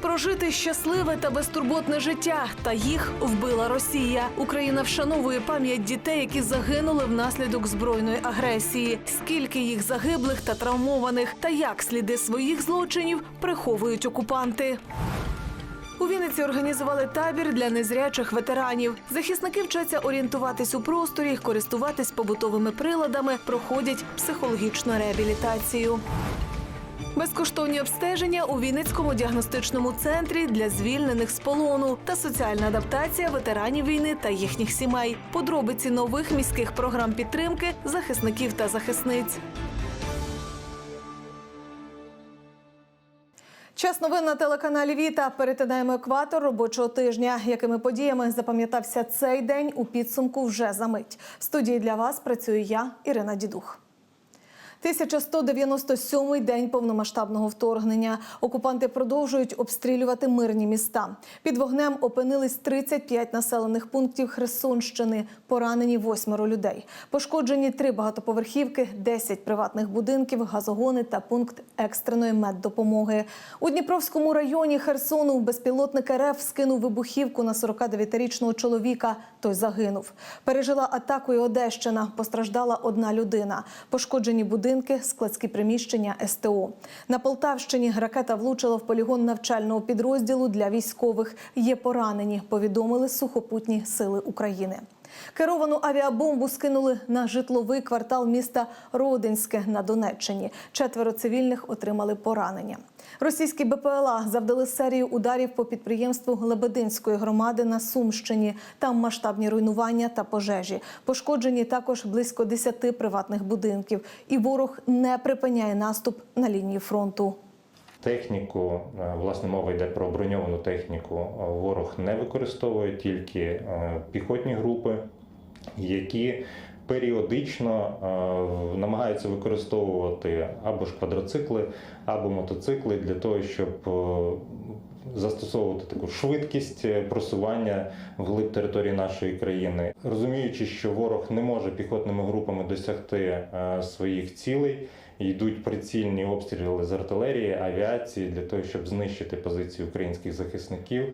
прожити щасливе та безтурботне життя, та їх вбила Росія. Україна вшановує пам'ять дітей, які загинули внаслідок збройної агресії. Скільки їх загиблих та травмованих, та як сліди своїх злочинів приховують окупанти. У Вінниці організували табір для незрячих ветеранів. Захисники вчаться орієнтуватись у просторі, користуватись побутовими приладами, проходять психологічну реабілітацію. Безкоштовні обстеження у Вінницькому діагностичному центрі для звільнених з полону та соціальна адаптація ветеранів війни та їхніх сімей. Подробиці нових міських програм підтримки захисників та захисниць. Час новин на телеканалі Віта. Перетинаємо екватор робочого тижня. Якими подіями запам'ятався цей день у підсумку вже за мить. В студії для вас працюю я, Ірина Дідух. 1197-й день повномасштабного вторгнення. Окупанти продовжують обстрілювати мирні міста. Під вогнем опинились 35 населених пунктів Херсонщини. Поранені восьмеро людей. Пошкоджені три багатоповерхівки, 10 приватних будинків, газогони та пункт екстреної меддопомоги. У Дніпровському районі Херсону безпілотник РФ скинув вибухівку на 49-річного чоловіка. Той загинув. Пережила атаку і Одещина. Постраждала одна людина. Пошкоджені будинки, складські приміщення, СТО. На Полтавщині ракета влучила в полігон навчального підрозділу для військових. Є поранені, повідомили сухопутні сили України. Керовану авіабомбу скинули на житловий квартал міста Родинське на Донеччині. Четверо цивільних отримали поранення. Російські БПЛА завдали серію ударів по підприємству Лебединської громади на Сумщині. Там масштабні руйнування та пожежі. Пошкоджені також близько 10 приватних будинків. І ворог не припиняє наступ на лінії фронту. Техніку, е, власне, мова йде про броньовану техніку. е, Ворог не використовує тільки е, піхотні групи, які періодично намагаються використовувати або ж квадроцикли, або мотоцикли для того, щоб застосовувати таку швидкість просування вглиб території нашої країни, розуміючи, що ворог не може піхотними групами досягти своїх цілей. Йдуть прицільні обстріли з артилерії, авіації для того, щоб знищити позиції українських захисників.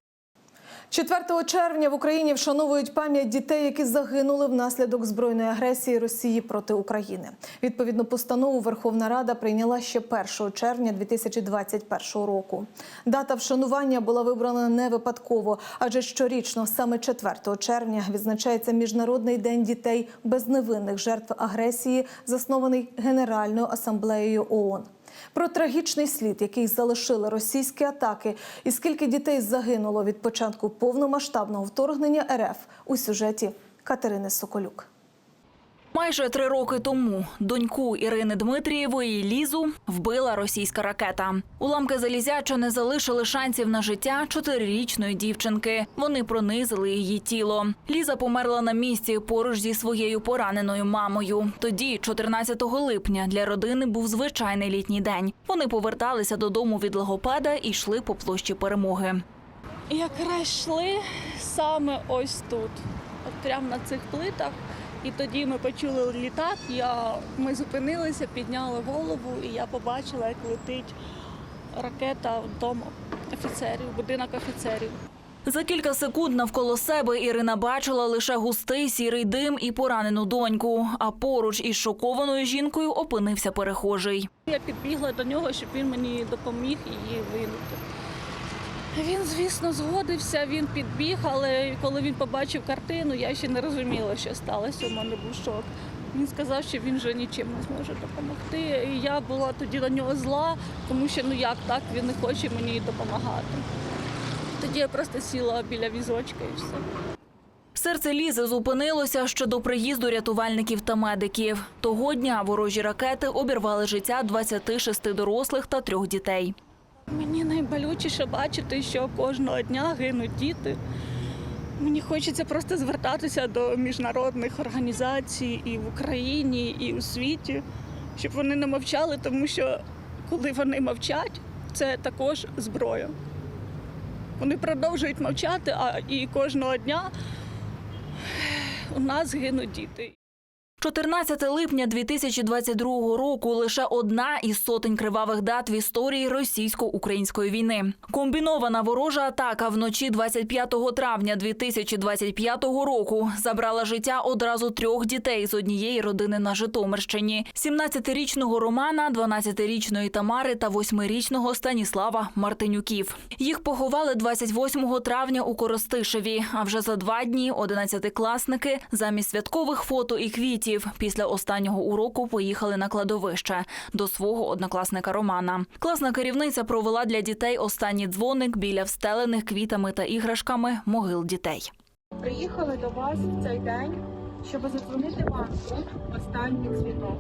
4 червня в Україні вшановують пам'ять дітей, які загинули внаслідок збройної агресії Росії проти України. Відповідну постанову Верховна Рада прийняла ще 1 червня 2021 року. Дата вшанування була вибрана не випадково, адже щорічно, саме 4 червня, відзначається Міжнародний день дітей без невинних жертв агресії, заснований Генеральною асамблеєю ООН. Про трагічний слід, який залишили російські атаки, і скільки дітей загинуло від початку повномасштабного вторгнення РФ у сюжеті Катерини Соколюк. Майже три роки тому доньку Ірини Дмитрієвої Лізу вбила російська ракета. Уламки залізяча не залишили шансів на життя чотирирічної дівчинки. Вони пронизили її тіло. Ліза померла на місці поруч зі своєю пораненою мамою. Тоді, 14 липня, для родини був звичайний літній день. Вони поверталися додому від логопеда і йшли по площі перемоги. якраз йшли саме ось тут, от прямо на цих плитах. І тоді ми почули літак. Я, ми зупинилися, підняли голову, і я побачила, як летить ракета в дом офіцерів, будинок офіцерів. За кілька секунд навколо себе Ірина бачила лише густий сірий дим і поранену доньку. А поруч із шокованою жінкою опинився перехожий. Я підбігла до нього, щоб він мені допоміг її винути. Він, звісно, згодився, він підбіг, але коли він побачив картину, я ще не розуміла, що сталося. У мене був шок. Він сказав, що він вже нічим не зможе допомогти. І я була тоді на нього зла, тому що ну як так, він не хоче мені допомагати. Тоді я просто сіла біля візочка і все. Серце Лізи зупинилося ще до приїзду рятувальників та медиків. Того дня ворожі ракети обірвали життя 26 дорослих та трьох дітей. Мені найболючіше бачити, що кожного дня гинуть діти. Мені хочеться просто звертатися до міжнародних організацій і в Україні, і у світі, щоб вони не мовчали, тому що коли вони мовчать, це також зброя. Вони продовжують мовчати, а і кожного дня у нас гинуть діти. 14 липня 2022 року лише одна із сотень кривавих дат в історії російсько-української війни. Комбінована ворожа атака вночі 25 травня 2025 року забрала життя одразу трьох дітей з однієї родини на Житомирщині: 17-річного Романа, 12-річної Тамари та 8-річного Станіслава Мартинюків. Їх поховали 28 травня у Коростишеві. А вже за два дні 11-класники замість святкових фото і квітів після останнього уроку поїхали на кладовище до свого однокласника Романа. Класна керівниця провела для дітей останній дзвоник біля встелених квітами та іграшками могил дітей. Приїхали до вас в цей день, щоб задзвонити вам останніх світок.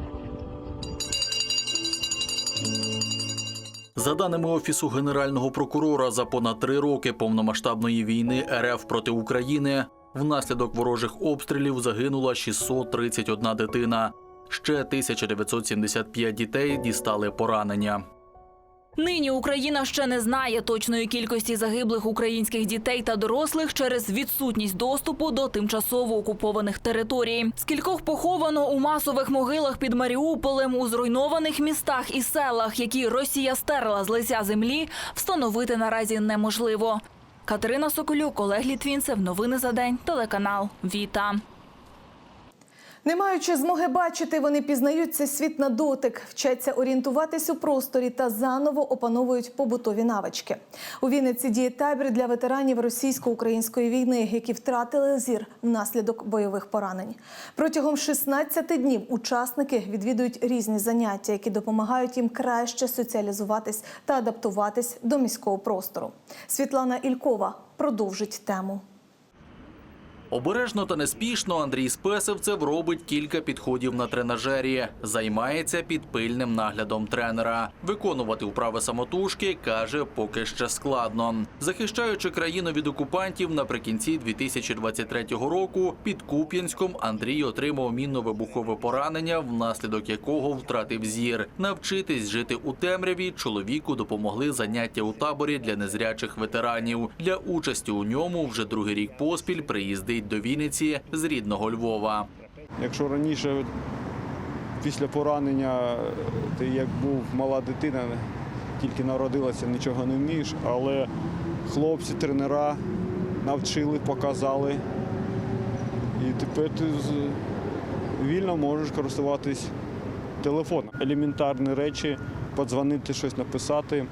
За даними Офісу Генерального прокурора, за понад три роки повномасштабної війни РФ проти України внаслідок ворожих обстрілів загинула 631 дитина. Ще 1975 дітей дістали поранення. Нині Україна ще не знає точної кількості загиблих українських дітей та дорослих через відсутність доступу до тимчасово окупованих територій. Скількох поховано у масових могилах під Маріуполем у зруйнованих містах і селах, які Росія стерла з лиця землі, встановити наразі неможливо. Катерина Соколюк, Олег Літвінцев. Новини за день. Телеканал Віта. Не маючи змоги бачити, вони пізнають цей світ на дотик, вчаться орієнтуватись у просторі та заново опановують побутові навички. У Вінниці діє табір для ветеранів російсько-української війни, які втратили зір внаслідок бойових поранень. Протягом 16 днів учасники відвідують різні заняття, які допомагають їм краще соціалізуватись та адаптуватись до міського простору. Світлана Ількова продовжить тему. Обережно та неспішно Андрій Спесивцев робить кілька підходів на тренажері. Займається під пильним наглядом тренера. Виконувати вправи самотужки каже, поки ще складно. Захищаючи країну від окупантів наприкінці 2023 року, під Куп'янськом Андрій отримав мінно-вибухове поранення, внаслідок якого втратив зір. Навчитись жити у темряві чоловіку допомогли заняття у таборі для незрячих ветеранів. Для участі у ньому вже другий рік поспіль приїздить до Вінниці з рідного Львова. Якщо раніше після поранення ти як був мала дитина, тільки народилася, нічого не вмієш, але хлопці, тренера навчили, показали. І тепер ти вільно можеш користуватись телефоном. Елементарні речі, подзвонити, щось написати.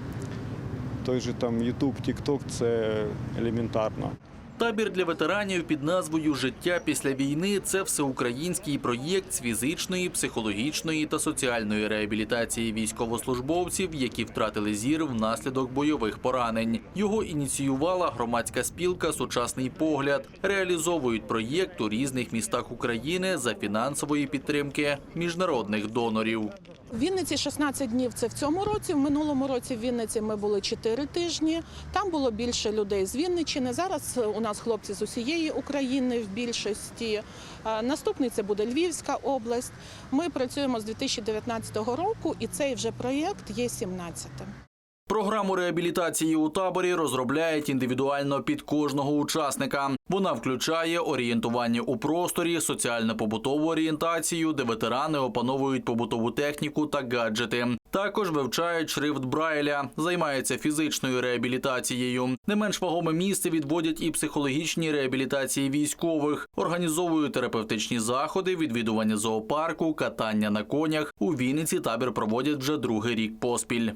Той же там YouTube, TikTok – це елементарно. Табір для ветеранів під назвою Життя після війни це всеукраїнський проєкт з фізичної, психологічної та соціальної реабілітації військовослужбовців, які втратили зір внаслідок бойових поранень. Його ініціювала громадська спілка Сучасний погляд. Реалізовують проєкт у різних містах України за фінансової підтримки міжнародних донорів. В Вінниці 16 днів це в цьому році. В минулому році в Вінниці ми були 4 тижні. Там було більше людей з Вінниччини. Зараз у нас хлопці з усієї України в більшості. Е, Наступний це буде Львівська область. Ми працюємо з 2019 року, і цей вже проєкт є 17-м. Програму реабілітації у таборі розробляють індивідуально під кожного учасника. Вона включає орієнтування у просторі, соціально-побутову орієнтацію, де ветерани опановують побутову техніку та гаджети. Також вивчають шрифт Брайля, займаються фізичною реабілітацією. Не менш вагоме місце відводять і психологічні реабілітації військових, організовують терапевтичні заходи, відвідування зоопарку, катання на конях. У Вінниці табір проводять вже другий рік поспіль.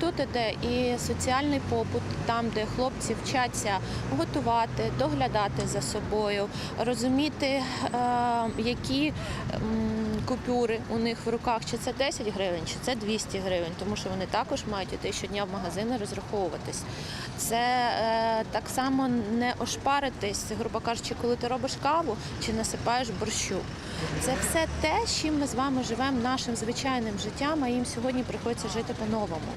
Тут іде і соціальний побут, там, де хлопці вчаться готувати, доглядати за собою, розуміти, е, які купюри у них в руках, чи це 10 гривень, чи це 200 гривень, тому що вони також мають іти щодня в магазини розраховуватись. Це е, так само не ошпаритись, грубо кажучи, коли ти робиш каву чи насипаєш борщу. Це все те, з чим ми з вами живемо нашим звичайним життям, а їм сьогодні приходиться жити по-новому.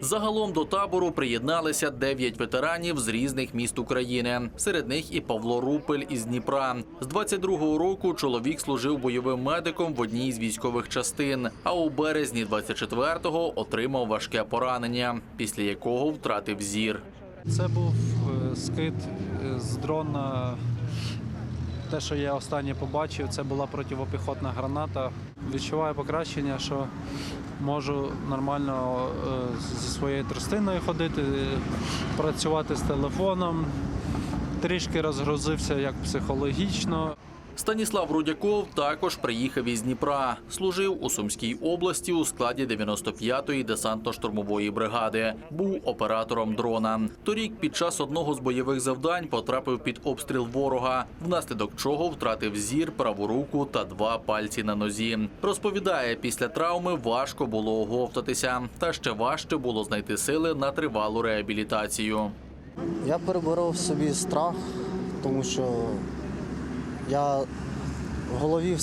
Загалом до табору приєдналися дев'ять ветеранів з різних міст України. Серед них і Павло Рупель із Дніпра. З 22-го року чоловік служив бойовим медиком в одній з військових частин. А у березні 24-го отримав важке поранення, після якого втратив зір. Це був е, скид е, з дрона Те, що я останнє побачив, це була противопіхотна граната. Відчуваю покращення, що можу нормально е, зі своєю тростиною ходити, працювати з телефоном. Трішки розгрузився як психологічно. Станіслав Рудяков також приїхав із Дніпра. Служив у Сумській області у складі 95-ї десантно-штурмової бригади. Був оператором дрона. Торік під час одного з бойових завдань потрапив під обстріл ворога, внаслідок чого втратив зір, праву руку та два пальці на нозі. Розповідає, після травми важко було оговтатися, та ще важче було знайти сили на тривалу реабілітацію. Я переборов собі страх, тому що я в голові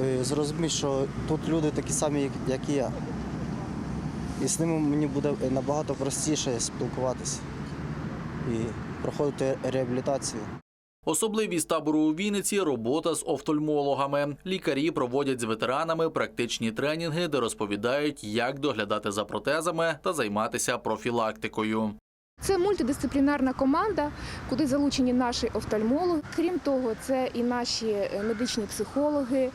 е, зрозумів, що тут люди такі самі, як- і я. І з ними мені буде набагато простіше спілкуватися і проходити реабілітацію. Особливість табору у Вінниці – робота з офтальмологами. Лікарі проводять з ветеранами практичні тренінги, де розповідають, як доглядати за протезами та займатися профілактикою. Це мультидисциплінарна команда, куди залучені наші офтальмологи. Крім того, це і наші е, медичні психологи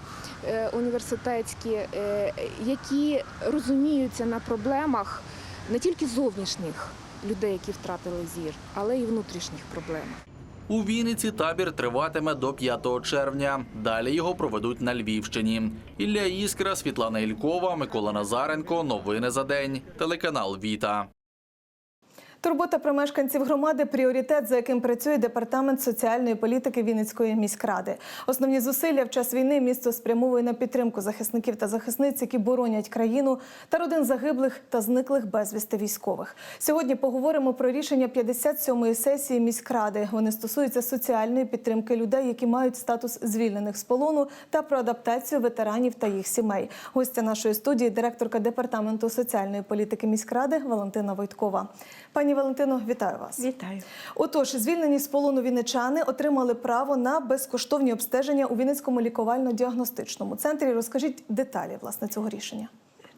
е, університетські, е, які розуміються на проблемах не тільки зовнішніх людей, які втратили зір, але й внутрішніх проблем. У Вінниці табір триватиме до 5 червня. Далі його проведуть на Львівщині. Ілля Іскра, Світлана Ількова, Микола Назаренко. Новини за день. Телеканал Віта. Турбота про мешканців громади пріоритет, за яким працює департамент соціальної політики Вінницької міськради. Основні зусилля в час війни місто спрямовує на підтримку захисників та захисниць, які боронять країну та родин загиблих та зниклих безвісти військових. Сьогодні поговоримо про рішення 57-ї сесії міськради. Вони стосуються соціальної підтримки людей, які мають статус звільнених з полону, та про адаптацію ветеранів та їх сімей. Гостя нашої студії, директорка департаменту соціальної політики міськради Валентина Войткова. Пані Валентино, вітаю вас. Вітаю. Отож, звільнені з полону вінничани отримали право на безкоштовні обстеження у Вінницькому лікувально-діагностичному центрі. Розкажіть деталі власне цього рішення.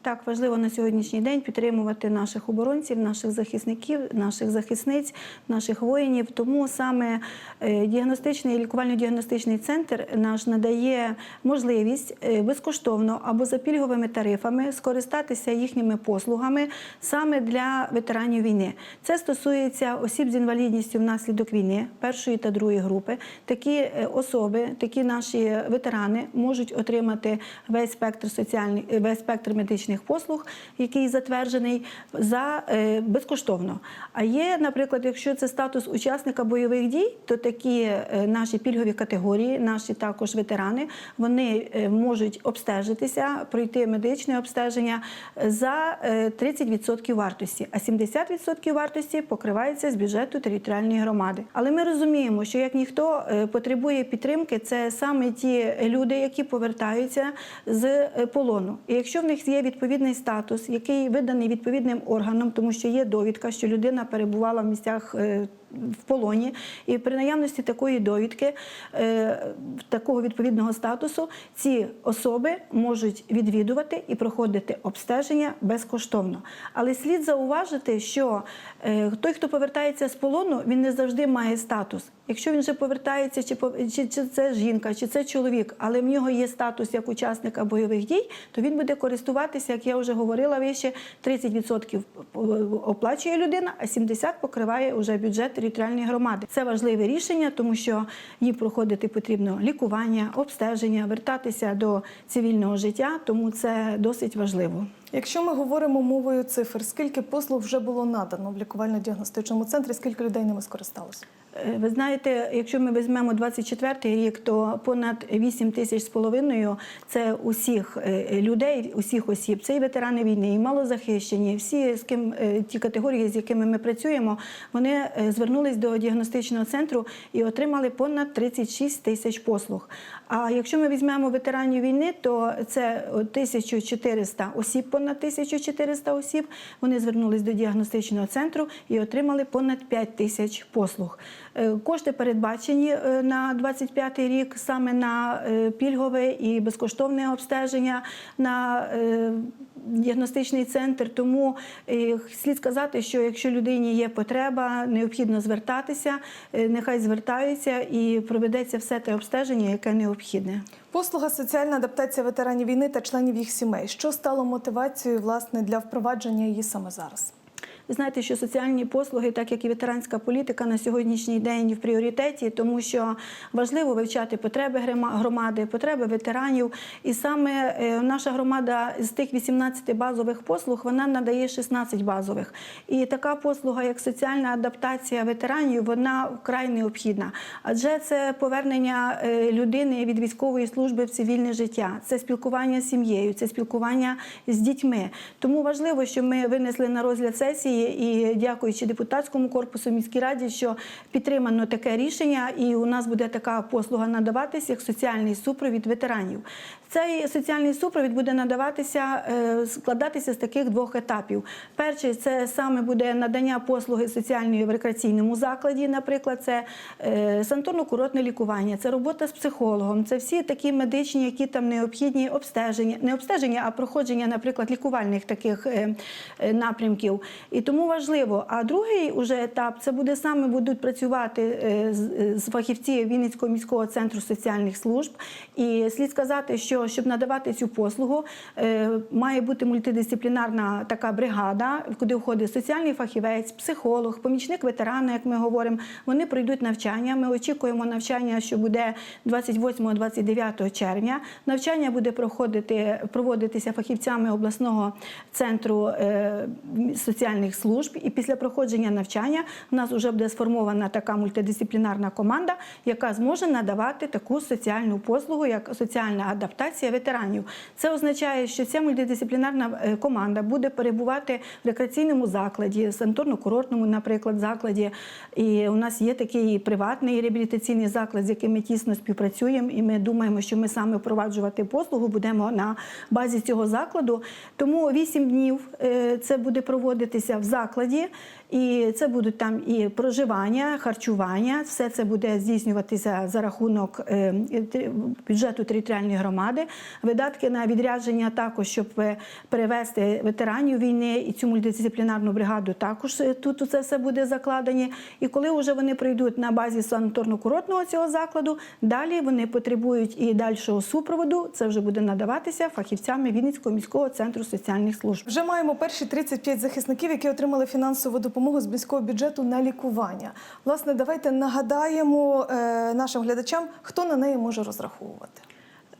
Так, важливо на сьогоднішній день підтримувати наших оборонців, наших захисників, наших захисниць, наших воїнів. Тому саме е, діагностичний лікувально-діагностичний центр наш надає можливість е, безкоштовно або за пільговими тарифами скористатися їхніми послугами саме для ветеранів війни. Це стосується осіб з інвалідністю внаслідок війни першої та другої групи. Такі е, особи, такі наші ветерани можуть отримати весь спектр соціальних весь спектр медичних послуг, який затверджений за е, безкоштовно. А є, наприклад, якщо це статус учасника бойових дій, то такі е, наші пільгові категорії, наші також ветерани, вони е, можуть обстежитися, пройти медичне обстеження за е, 30% вартості, а 70% вартості покривається з бюджету територіальної громади. Але ми розуміємо, що як ніхто е, потребує підтримки, це саме ті люди, які повертаються з е, полону. І якщо в них є відповідний статус, який виданий відповідним органом, тому що є довідка, що людина перебувала в місцях. Е, В полоні і при наявності такої довідки, е, такого відповідного статусу, ці особи можуть відвідувати і проходити обстеження безкоштовно. Але слід зауважити, що е, той, хто повертається з полону, він не завжди має статус. Якщо він вже повертається, чи, чи, чи це жінка, чи це чоловік, але в нього є статус як учасника бойових дій, то він буде користуватися, як я вже говорила вище, 30% оплачує людина, а 70% покриває вже бюджет територіальної громади. Це важливе рішення, тому що їм проходити потрібно лікування, обстеження, вертатися до цивільного життя, тому це досить важливо. Якщо ми говоримо мовою цифр, скільки послуг вже було надано в лікувально-діагностичному центрі, скільки людей ними скористалося? Е, Ви знаєте, якщо ми візьмемо 24-й рік, то понад 8 тисяч з половиною це усіх е, людей, усіх осіб. Це і ветерани війни, і малозахищені. Всі з ким е, ті категорії, з якими ми працюємо, вони звернулись до діагностичного центру і отримали понад 36 тисяч послуг. А якщо ми візьмемо ветеранів війни, то це 1400 осіб, понад 1400 осіб. Вони звернулись до діагностичного центру і отримали понад 5 тисяч послуг. Е, Кошти передбачені е, на 25 рік саме на е, пільгове і безкоштовне обстеження, на діагностичний центр. Тому е, слід сказати, що якщо людині є потреба, необхідно звертатися, е, нехай звертаються і проведеться все те обстеження, яке необхідне. Послуга соціальна адаптація ветеранів війни та членів їх сімей. Що стало мотивацією власне для впровадження її саме зараз? Ви знаєте, що соціальні послуги, так як і ветеранська політика, на сьогоднішній день в пріоритеті, тому що важливо вивчати потреби громади, потреби ветеранів. І саме е, наша громада з тих 18 базових послуг вона надає 16 базових. І така послуга, як соціальна адаптація ветеранів, вона вкрай необхідна. Адже це повернення е, людини від військової служби в цивільне життя, це спілкування з сім'єю, це спілкування з дітьми. Тому важливо, що ми винесли на розгляд сесії і дякуючи депутатському корпусу міській раді, що підтримано таке рішення, і у нас буде така послуга надаватися як соціальний супровід ветеранів. Цей соціальний супровід буде надаватися, е, складатися з таких двох етапів. Перший це саме буде надання послуги соціальної в рекреаційному закладі, наприклад, це е, санаторно-курортне лікування, це робота з психологом, це всі такі медичні, які там необхідні обстеження, не обстеження, а проходження, наприклад, лікувальних таких е, напрямків. І тому важливо. А другий уже етап це буде саме будуть працювати е, з- е, фахівці Вінницького міського центру соціальних служб. І слід сказати, що щоб надавати цю послугу, е, має бути мультидисциплінарна така бригада, куди входить соціальний фахівець, психолог, помічник ветерана, як ми говоримо. Вони пройдуть навчання. Ми очікуємо навчання, що буде 28-29 червня. Навчання буде проходити, проводитися фахівцями обласного центру е, соціальних служб. І після проходження навчання в нас вже буде сформована така мультидисциплінарна команда, яка зможе надавати таку соціальну послугу, як соціальна адаптація ветеранів. Це означає, що ця мультидисциплінарна е, команда буде перебувати в рекреаційному закладі, санаторно-курортному, наприклад, закладі. І у нас є такий приватний реабілітаційний заклад, з яким ми тісно співпрацюємо, і ми думаємо, що ми саме впроваджувати послугу будемо на базі цього закладу. Тому 8 днів е, це буде проводитися в закладі. І це будуть там і проживання, харчування. Все це буде здійснюватися за рахунок е, бюджету територіальної громади. Видатки на відрядження також, щоб е, перевести ветеранів війни і цю мультидисциплінарну бригаду також е, тут це все буде закладені. І коли вже вони прийдуть на базі санаторно-курортного цього закладу, далі вони потребують і дальшого супроводу. Це вже буде надаватися фахівцями Вінницького міського центру соціальних служб. Вже маємо перші 35 захисників, які отримали фінансову допомогу з міського бюджету на лікування. Власне, давайте нагадаємо е, нашим глядачам, хто на неї може розраховувати.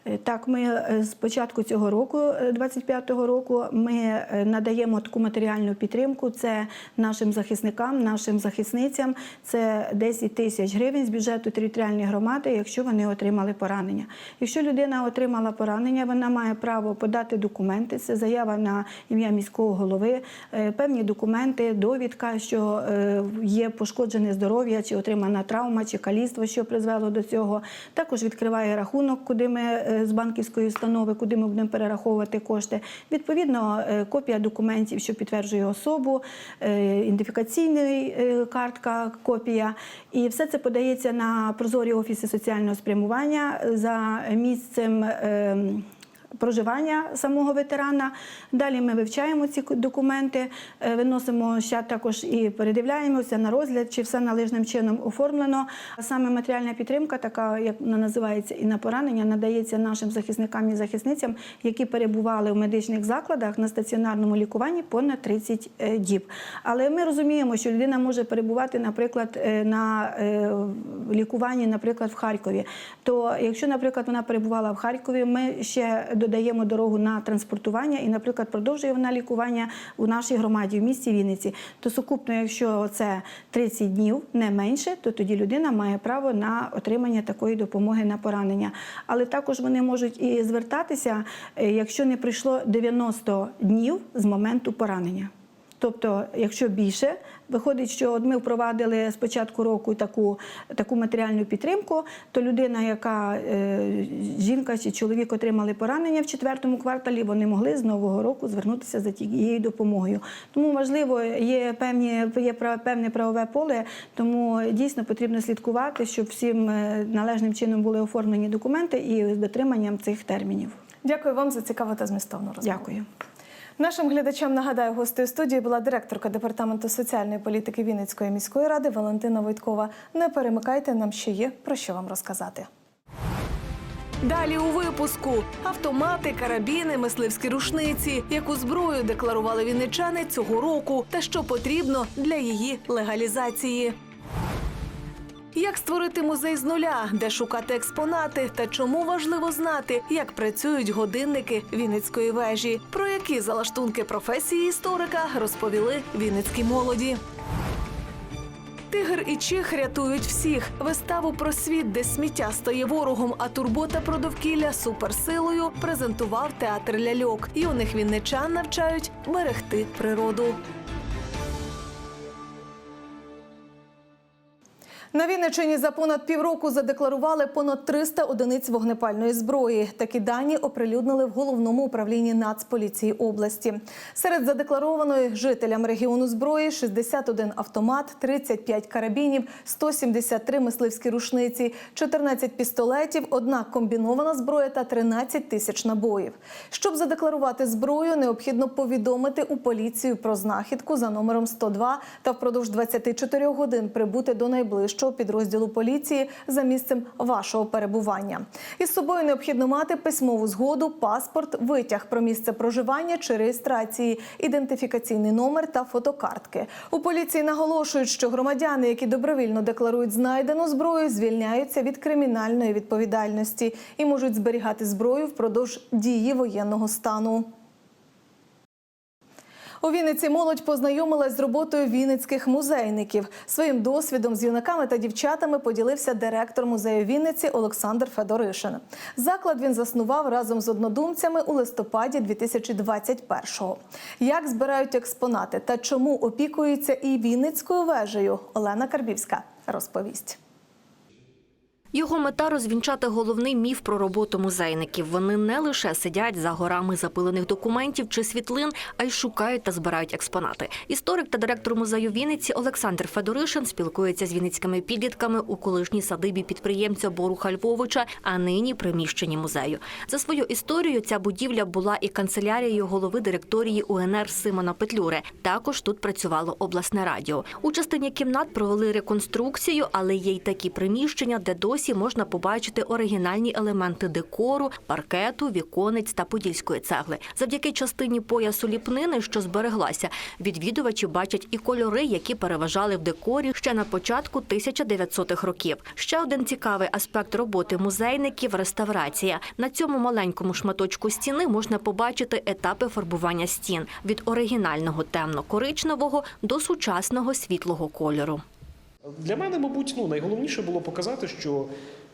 Е, Так, ми е, з початку цього року, е, 25-го року, ми е, надаємо таку матеріальну підтримку. Це нашим захисникам, нашим захисницям. Це 10 тисяч гривень з бюджету територіальної громади, якщо вони отримали поранення. Якщо людина отримала поранення, вона має право подати документи. Це заява на ім'я міського голови, е, певні документи, довідка, що е, є пошкоджене здоров'я, чи отримана травма, чи каліцтво, що призвело до цього. Також відкриває рахунок, куди ми е, з банківської установи, куди ми будемо перераховувати кошти. Відповідно, е, копія документів, що підтверджує особу, е, ідентифікаційна е, картка, копія. І все це подається на прозорі офіси соціального спрямування за місцем. Проживання самого ветерана. Далі ми вивчаємо ці документи, е, виносимо ще також і передивляємося на розгляд, чи все належним чином оформлено. Саме матеріальна підтримка, така як вона називається, і на поранення, надається нашим захисникам і захисницям, які перебували в медичних закладах на стаціонарному лікуванні понад 30 е, діб. Але ми розуміємо, що людина може перебувати, наприклад, е, на лікуванні, наприклад, в Харкові. То якщо, наприклад, вона перебувала в Харкові, ми ще додаємо дорогу на транспортування і, наприклад, продовжує вона лікування у нашій громаді в місті Вінниці. То сукупно, якщо це 30 днів, не менше, то тоді людина має право на отримання такої допомоги на поранення. Але також вони можуть і звертатися, е, якщо не пройшло 90 днів з моменту поранення. Тобто, якщо більше, виходить, що от ми впровадили з початку року таку, таку матеріальну підтримку, то людина, яка е, жінка чи чоловік отримали поранення в четвертому кварталі, вони могли з нового року звернутися за тією допомогою. Тому важливо, є певні є певне правове поле, тому дійсно потрібно слідкувати, щоб всім е, належним чином були оформлені документи і з дотриманням цих термінів. Дякую вам за цікаву та змістовну розмову. Дякую. Нашим глядачам нагадаю, гостею студії була директорка департаменту соціальної політики Вінницької міської ради Валентина Войткова. Не перемикайте, нам ще є про що вам розказати. Далі у випуску автомати, карабіни, мисливські рушниці. Яку зброю декларували вінничани цього року, та що потрібно для її легалізації. Як створити музей з нуля, де шукати експонати, та чому важливо знати, як працюють годинники Вінницької вежі, про які залаштунки професії історика розповіли вінницькі молоді. Тигр і чих рятують всіх. Виставу про світ, де сміття стає ворогом, а турбота про довкілля суперсилою презентував театр ляльок. Юних вінничан навчають берегти природу. На Вінниччині за понад півроку задекларували понад 300 одиниць вогнепальної зброї. Такі дані оприлюднили в головному управлінні Нацполіції області. Серед задекларованої жителям регіону зброї 61 автомат, 35 карабінів, 173 мисливські рушниці, 14 пістолетів, одна комбінована зброя та 13 тисяч набоїв. Щоб задекларувати зброю, необхідно повідомити у поліцію про знахідку за номером 102 та впродовж 24 годин прибути до найближчого підрозділу поліції за місцем вашого перебування. Із собою необхідно мати письмову згоду, паспорт, витяг про місце проживання чи реєстрації, ідентифікаційний номер та фотокартки. У поліції наголошують, що громадяни, які добровільно декларують знайдену зброю, звільняються від кримінальної відповідальності і можуть зберігати зброю впродовж дії воєнного стану. У Вінниці молодь познайомилась з роботою вінницьких музейників. Своїм досвідом з юнаками та дівчатами поділився директор музею Вінниці Олександр Федоришин. Заклад він заснував разом з однодумцями у листопаді 2021-го. Як збирають експонати та чому опікуються і Вінницькою вежею, Олена Карбівська розповість. Його мета розвінчати головний міф про роботу музейників. Вони не лише сидять за горами запилених документів чи світлин, а й шукають та збирають експонати. Історик та директор музею Вінниці Олександр Федоришин спілкується з вінницькими підлітками у колишній садибі підприємця Боруха Львовича, а нині приміщенні музею. За свою історію ця будівля була і канцелярією голови директорії УНР Симона Петлюри. Також тут працювало обласне радіо. У частині кімнат провели реконструкцію, але є й такі приміщення, де досі можна побачити оригінальні елементи декору, паркету, віконець та подільської цегли. Завдяки частині поясу ліпнини, що збереглася, відвідувачі бачать і кольори, які переважали в декорі ще на початку 1900-х років. Ще один цікавий аспект роботи музейників реставрація. На цьому маленькому шматочку стіни можна побачити етапи фарбування стін від оригінального темно-коричневого до сучасного світлого кольору. Для мене, мабуть, ну, найголовніше було показати, що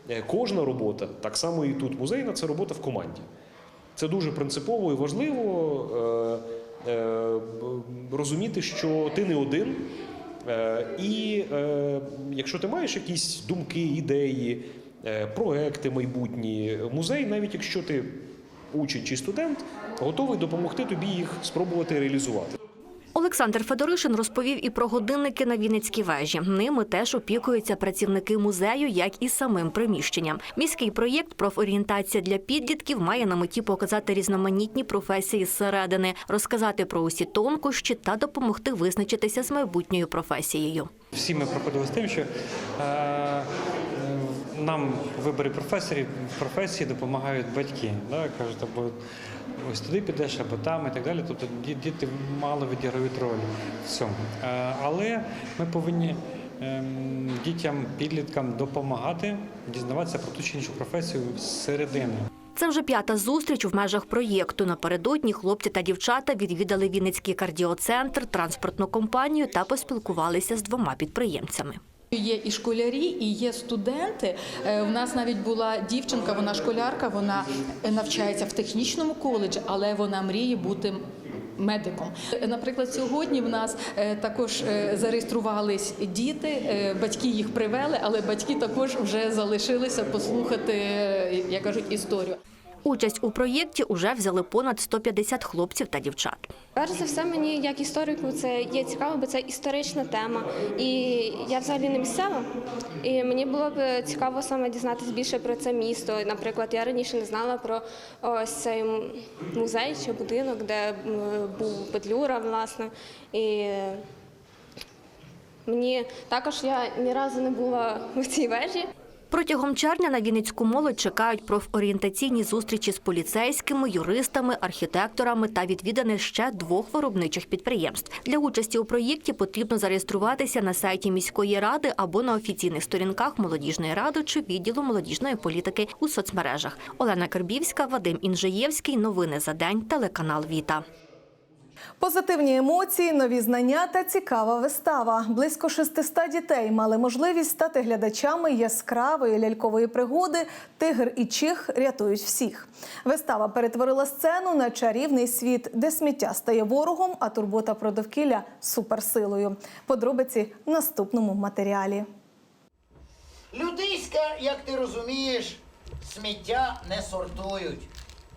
е, кожна робота, так само і тут музейна, це робота в команді. Це дуже принципово і важливо е, е, розуміти, що ти не один. Е, і е, якщо ти маєш якісь думки, ідеї, е, проекти майбутні, музей, навіть якщо ти учень чи студент, готовий допомогти тобі їх спробувати реалізувати. Олександр Федоришин розповів і про годинники на Вінницькій вежі. Ними теж опікуються працівники музею, як і самим приміщенням. Міський проєкт профорієнтація для підлітків має на меті показати різноманітні професії зсередини, розказати про усі тонкощі та допомогти визначитися з майбутньою професією. Всі ми проходили з тим, що е, нам в виборі професорів професії допомагають батьки. Да? Кажуть, або ось туди підеш, або там і так далі. Тобто діти мало відіграють роль в цьому. Е, але ми повинні ем, дітям, підліткам допомагати дізнаватися про ту чи іншу професію зсередини. Це вже п'ята зустріч в межах проєкту. Напередодні хлопці та дівчата відвідали Вінницький кардіоцентр, транспортну компанію та поспілкувалися з двома підприємцями. Є і школярі, і є студенти. Е, У нас навіть була дівчинка, вона школярка, вона навчається в технічному коледжі, але вона мріє бути. Медиком, Е, наприклад, сьогодні в нас е, також зареєструвались діти, батьки їх привели, але батьки також вже залишилися послухати, як кажуть, історію. Участь у проєкті уже взяли понад 150 хлопців та дівчат. Перш за все, мені як історику це є цікаво, бо це історична тема. І я взагалі не місцева. І мені було б цікаво саме дізнатися більше про це місто. Наприклад, я раніше не знала про ось цей музей чи будинок, де був Петлюра, власне. І мені також я ні разу не була в цій вежі. Протягом червня на Вінницьку молодь чекають профорієнтаційні зустрічі з поліцейськими, юристами, архітекторами та відвідини ще двох виробничих підприємств. Для участі у проєкті потрібно зареєструватися на сайті міської ради або на офіційних сторінках молодіжної ради чи відділу молодіжної політики у соцмережах. Олена Карбівська, Вадим Інжиєвський. Новини за день. Телеканал Віта. Позитивні емоції, нові знання та цікава вистава. Близько 600 дітей мали можливість стати глядачами яскравої лялькової пригоди Тигр і Чих рятують всіх. Вистава перетворила сцену на чарівний світ, де сміття стає ворогом, а турбота про довкілля суперсилою. Подробиці в наступному матеріалі. Людиська, як ти розумієш, сміття не сортують.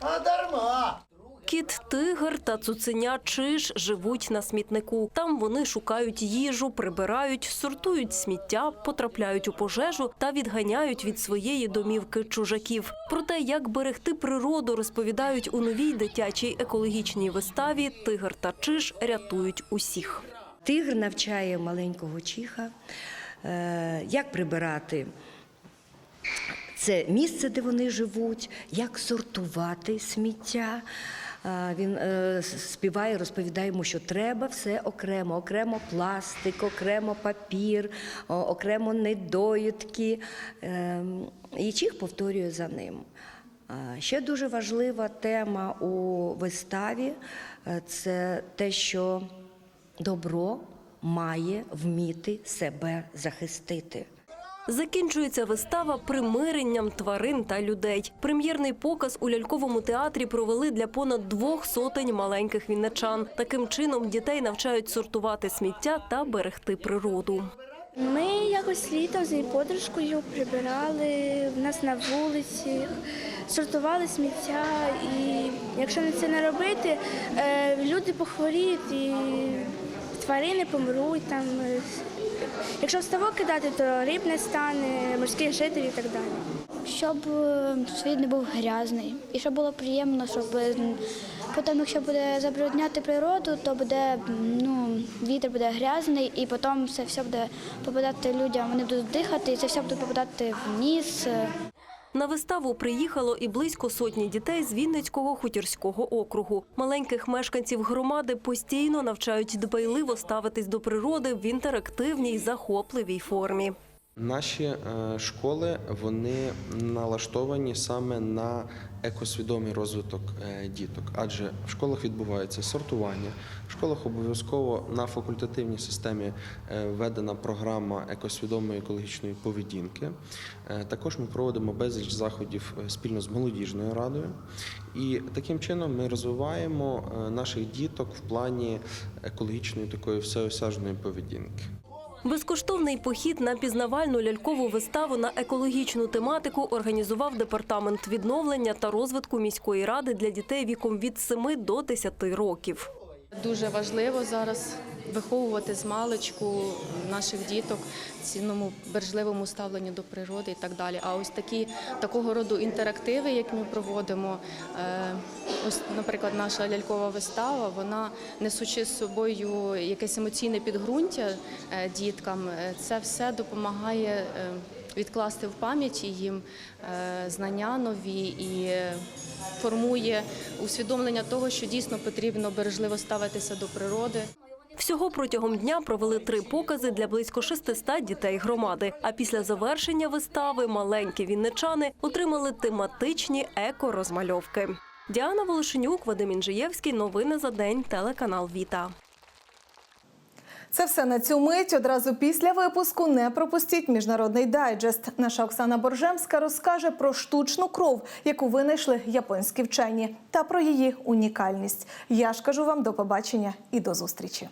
А дарма. Кіт тигр та цуценя чиж живуть на смітнику. Там вони шукають їжу, прибирають, сортують сміття, потрапляють у пожежу та відганяють від своєї домівки чужаків. Про те, як берегти природу, розповідають у новій дитячій екологічній виставі Тигр та чиж рятують усіх. Тигр навчає маленького чиха, е, як прибирати це місце, де вони живуть, як сортувати сміття. Він е, співає, розповідає йому, що треба все окремо, окремо пластик, окремо папір, окремо недоїдки. Ем, І чих повторює за ним. Ще дуже важлива тема у виставі е, це те, що добро має вміти себе захистити. Закінчується вистава примиренням тварин та людей. Прем'єрний показ у ляльковому театрі провели для понад двох сотень маленьких вінничан. Таким чином дітей навчають сортувати сміття та берегти природу. Ми якось літом з її подружкою прибирали в нас на вулиці, сортували сміття. І якщо не це не робити, е, люди похворіють і тварини помруть. Там. Е, Якщо в ставок кидати, то риб не стане, морських жителів і так далі. щоб е, світ не був грязний і щоб було приємно, щоб е, потім, якщо буде забрудняти природу, то буде ну, вітер буде грязний, і потім це все буде попадати людям. Вони будуть дихати, і це все буде попадати в ніс. На виставу приїхало і близько сотні дітей з Вінницького хутірського округу. Маленьких мешканців громади постійно навчають дбайливо ставитись до природи в інтерактивній, захопливій формі. Наші е, школи вони налаштовані саме на екосвідомий розвиток е, діток, адже в школах відбувається сортування. В школах обов'язково на факультативній системі е, введена програма екосвідомої екологічної поведінки. Також ми проводимо безліч заходів спільно з молодіжною радою, і таким чином ми розвиваємо наших діток в плані екологічної такої всеосяжної поведінки. Безкоштовний похід на пізнавальну лялькову виставу на екологічну тематику організував департамент відновлення та розвитку міської ради для дітей віком від 7 до 10 років. Дуже важливо зараз виховувати з маличку наших діток цінному бережливому ставленню до природи і так далі. А ось такі такого роду інтерактиви, як ми проводимо, е, ось, наприклад, наша лялькова вистава, вона несучи з собою якесь емоційне підґрунтя е, діткам, е, це все допомагає. Відкласти в пам'яті їм знання нові і формує усвідомлення того, що дійсно потрібно бережливо ставитися до природи. Всього протягом дня провели три покази для близько 600 дітей громади. А після завершення вистави маленькі вінничани отримали тематичні еко-розмальовки. Діана Волошенюк, Вадим Інжиєвський. Новини за день. Телеканал Віта. Це все на цю мить. Одразу після випуску не пропустіть міжнародний дайджест. Наша Оксана Боржемська розкаже про штучну кров, яку винайшли японські вчені, та про її унікальність. Я ж кажу вам до побачення і до зустрічі.